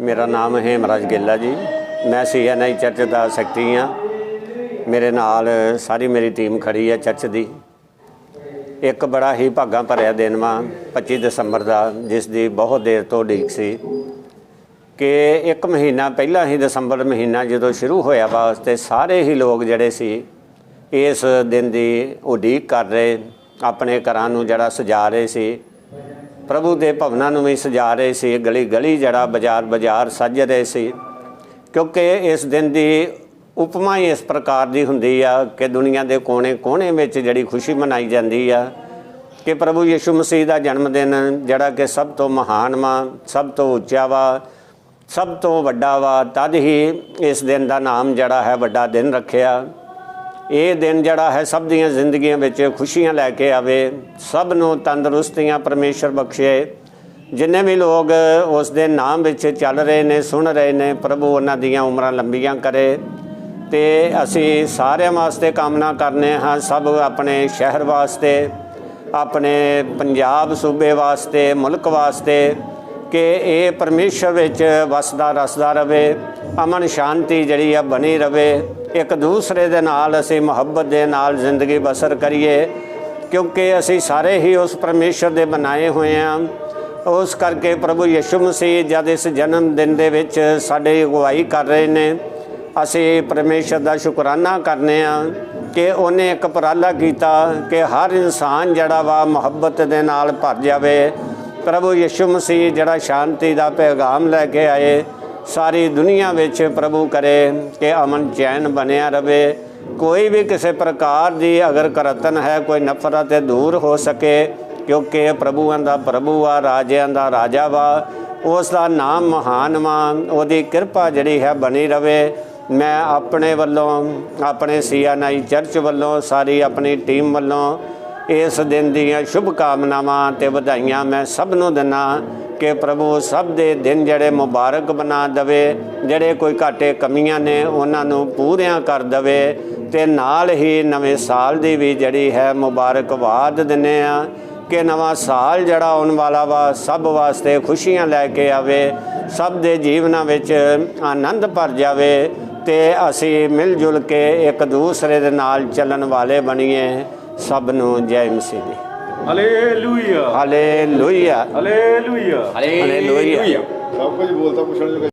ਮੇਰਾ ਨਾਮ ਹੇਮਰਾਜ ਗਿੱਲਾ ਜੀ। ਮੈਂ ਸੀਐਨਆਈ ਚਰਚ ਦਾ ਸੈਕਟਰੀ ਹਾਂ। ਮੇਰੇ ਨਾਲ ਸਾਰੀ ਮੇਰੀ ਟੀਮ ਖੜੀ ਹੈ ਚਰਚ ਦੀ। ਇੱਕ ਬੜਾ ਹੀ ਭਾਗਾ ਭਰਿਆ ਦਿਨ ਵਾ 25 ਦਸੰਬਰ ਦਾ, ਜਿਸ ਦੀ ਬਹੁਤ ਦੇਰ ਤੋਂ ਉਡੀਕ ਸੀ। ਕਿ ਇੱਕ ਮਹੀਨਾ ਪਹਿਲਾਂ ਹੀ ਦਸੰਬਰ ਮਹੀਨਾ ਜਦੋਂ ਸ਼ੁਰੂ ਹੋਇਆ ਵਾ ਤੇ ਸਾਰੇ ਹੀ ਲੋਕ ਜਿਹੜੇ ਸੀ, ਇਸ ਦਿਨ ਦੀ ਉਡੀਕ ਕਰ ਰਹੇ, ਆਪਣੇ ਘਰਾਂ ਨੂੰ ਜਿਹੜਾ ਸਜਾ ਰਹੇ ਸੀ। ਪ੍ਰਭੂ ਦੇ ਭਵਨਾਂ ਨੂੰ ਵੀ ਸਜਾ ਰਹੇ ਸੀ ਗਲੀ ਗਲੀ ਜਿਹੜਾ ਬਾਜ਼ਾਰ ਬਾਜ਼ਾਰ ਸੱਜ ਰਹੇ ਸੀ। ਕਿਉਂਕਿ ਇਸ ਦਿਨ ਦੀ ਉਪਮਾ ਹੀ ਇਸ ਪ੍ਰਕਾਰ ਦੀ ਹੁੰਦੀ ਆ ਕਿ ਦੁਨੀਆ ਦੇ ਕੋਨੇ-ਕੋਨੇ ਵਿੱਚ ਜਿਹੜੀ ਖੁਸ਼ੀ ਮਨਾਈ ਜਾਂਦੀ ਆ ਕਿ ਪ੍ਰਭੂ ਯਿਸੂ ਮਸੀਹ ਦਾ ਜਨਮ ਦਿਨ ਜਿਹੜਾ ਕਿ ਸਭ ਤੋਂ ਮਹਾਨ ਵਾ, ਸਭ ਤੋਂ ਉੱਚਾ ਵਾ, ਸਭ ਤੋਂ ਵੱਡਾ ਵਾ, ਤਦ ਹੀ ਇਸ ਦਿਨ ਦਾ ਨਾਮ ਜਿਹੜਾ ਹੈ ਵੱਡਾ ਦਿਨ ਰੱਖਿਆ। ਇਹ ਦਿਨ ਜਿਹੜਾ ਹੈ ਸਭ ਦੀਆਂ ਜ਼ਿੰਦਗੀਆਂ ਵਿੱਚ ਖੁਸ਼ੀਆਂ ਲੈ ਕੇ ਆਵੇ, ਸਭ ਨੂੰ ਤੰਦਰੁਸਤੀਆਂ ਪਰਮੇਸ਼ਰ ਬਖਸ਼ੇ। ਜਿੰਨੇ ਵੀ ਲੋਕ ਉਸ ਦੇ ਨਾਮ ਵਿੱਚ ਚੱਲ ਰਹੇ ਨੇ, ਸੁਣ ਰਹੇ ਨੇ, ਪ੍ਰਭੂ ਉਹਨਾਂ ਦੀਆਂ ਉਮਰਾਂ ਲੰਬੀਆਂ ਕਰੇ। ਤੇ ਅਸੀਂ ਸਾਰਿਆਂ ਵਾਸਤੇ ਕਾਮਨਾ ਕਰਨੇ ਹਾਂ, ਸਭ ਆਪਣੇ ਸ਼ਹਿਰ ਵਾਸਤੇ, ਆਪਣੇ ਪੰਜਾਬ ਸੂਬੇ ਵਾਸਤੇ, ਮੁਲਕ ਵਾਸਤੇ ਕਿ ਇਹ ਪਰਮੇਸ਼ਰ ਵਿੱਚ ਵਸਦਾ, ਰਸਦਾ ਰਵੇ, ਅਮਨ ਸ਼ਾਂਤੀ ਜਿਹੜੀ ਆ ਬਣੀ ਰਵੇ। ਇੱਕ ਦੂਸਰੇ ਦੇ ਨਾਲ ਅਸੀਂ ਮੁਹੱਬਤ ਦੇ ਨਾਲ ਜ਼ਿੰਦਗੀ ਬਸਰ ਕਰੀਏ, ਕਿਉਂਕਿ ਅਸੀਂ ਸਾਰੇ ਹੀ ਉਸ ਪਰਮੇਸ਼ਰ ਦੇ ਬਣਾਏ ਹੋਏ ਹਾਂ ਉਸ ਕਰਕੇ ਪ੍ਰਭੂ ਯਿਸੂ ਮਸੀਹ ਜਦ ਇਸ ਜਨਮ ਦਿਨ ਦੇ ਵਿੱਚ ਸਾਡੇ ਅਗਵਾਈ ਕਰ ਰਹੇ ਨੇ, ਅਸੀਂ ਪਰਮੇਸ਼ਰ ਦਾ ਸ਼ੁਕਰਾਨਾ ਕਰਨੇ ਆ ਕਿ ਉਹਨੇ ਇੱਕ ਉਪਰਾਲਾ ਕੀਤਾ ਕਿ ਹਰ ਇਨਸਾਨ ਜਿਹੜਾ ਵਾ ਮੁਹੱਬਤ ਦੇ ਨਾਲ ਭਰ ਜਾਵੇ। ਪ੍ਰਭੂ ਯਿਸੂ ਮਸੀਹ ਜਿਹੜਾ ਸ਼ਾਂਤੀ ਦਾ ਪੈਗਾਮ ਲੈ ਕੇ ਆਏ, ਸਾਰੀ ਦੁਨੀਆ ਵਿੱਚ ਪ੍ਰਭੂ ਕਰੇ ਕਿ ਅਮਨ ਚੈਨ ਬਣਿਆ ਰਵੇ। ਕੋਈ ਵੀ ਕਿਸੇ ਪ੍ਰਕਾਰ ਦੀ ਅਗਰ ਕਰਤਨ ਹੈ, ਕੋਈ ਨਫ਼ਰਤ 'ਤੇ ਦੂਰ ਹੋ ਸਕੇ, ਕਿਉਂਕਿ ਪ੍ਰਭੂਆਂ ਦਾ ਪ੍ਰਭੂ ਆ, ਰਾਜਿਆਂ ਦਾ ਰਾਜਾ ਵਾ। ਉਸ ਦਾ ਨਾਮ ਮਹਾਨ ਵਾ, ਉਹਦੀ ਕਿਰਪਾ ਜਿਹੜੀ ਹੈ ਬਣੀ ਰਵੇ। ਮੈਂ ਆਪਣੇ ਵੱਲੋਂ, ਆਪਣੇ ਸੀਐਨਆਈ ਚਰਚ ਵੱਲੋਂ, ਸਾਰੀ ਆਪਣੀ ਟੀਮ ਵੱਲੋਂ ਇਸ ਦਿਨ ਦੀਆਂ ਸ਼ੁਭ ਕਾਮਨਾਵਾਂ ਤੇ ਵਧਾਈਆਂ ਮੈਂ ਸਭ ਨੂੰ ਦਿੰਨਾ ਕਿ ਪ੍ਰਭੂ ਸਭ ਦੇ ਦਿਨ ਜਿਹੜੇ ਮੁਬਾਰਕ ਬਣਾ ਦਵੇ, ਜਿਹੜੇ ਕੋਈ ਘਾਟੇ ਕਮੀਆਂ ਨੇ ਉਹਨਾਂ ਨੂੰ ਪੂਰੀਆਂ ਕਰ ਦਵੇ ਤੇ ਨਾਲ ਹੀ ਨਵੇਂ ਸਾਲ ਦੀ ਵੀ ਜਿਹੜੀ ਹੈ ਮੁਬਾਰਕਬਾਦ ਦਿੰਨੇ ਆ ਕਿ ਨਵਾਂ ਸਾਲ ਜਿਹੜਾ ਆਉਣ ਵਾਲਾ ਵਾ, ਸਭ ਵਾਸਤੇ ਖੁਸ਼ੀਆਂ ਲੈ ਕੇ ਆਵੇ, ਸਭ ਦੇ ਜੀਵਨਾਂ ਵਿੱਚ ਆਨੰਦ ਭਰ ਜਾਵੇ ਤੇ ਅਸੀਂ ਮਿਲ ਜੁਲ ਕੇ ਇੱਕ ਦੂਸਰੇ ਦੇ ਨਾਲ ਚੱਲਣ ਵਾਲੇ ਬਣੀਏ। ਸਭ ਨੂੰ ਜੈ ਮਸੀਹ ਦੀ। ਹਾਲੇਲੂਇਆ ਹਾਲੇਲੂਇਆ ਹਾਲੇਲੂਇਆ ਹਾਲੇਲੂਇਆ ਸਭ ਕੁਝ ਬੋਲਤਾ ਪੁੱਛਣ ਜੋਗਾ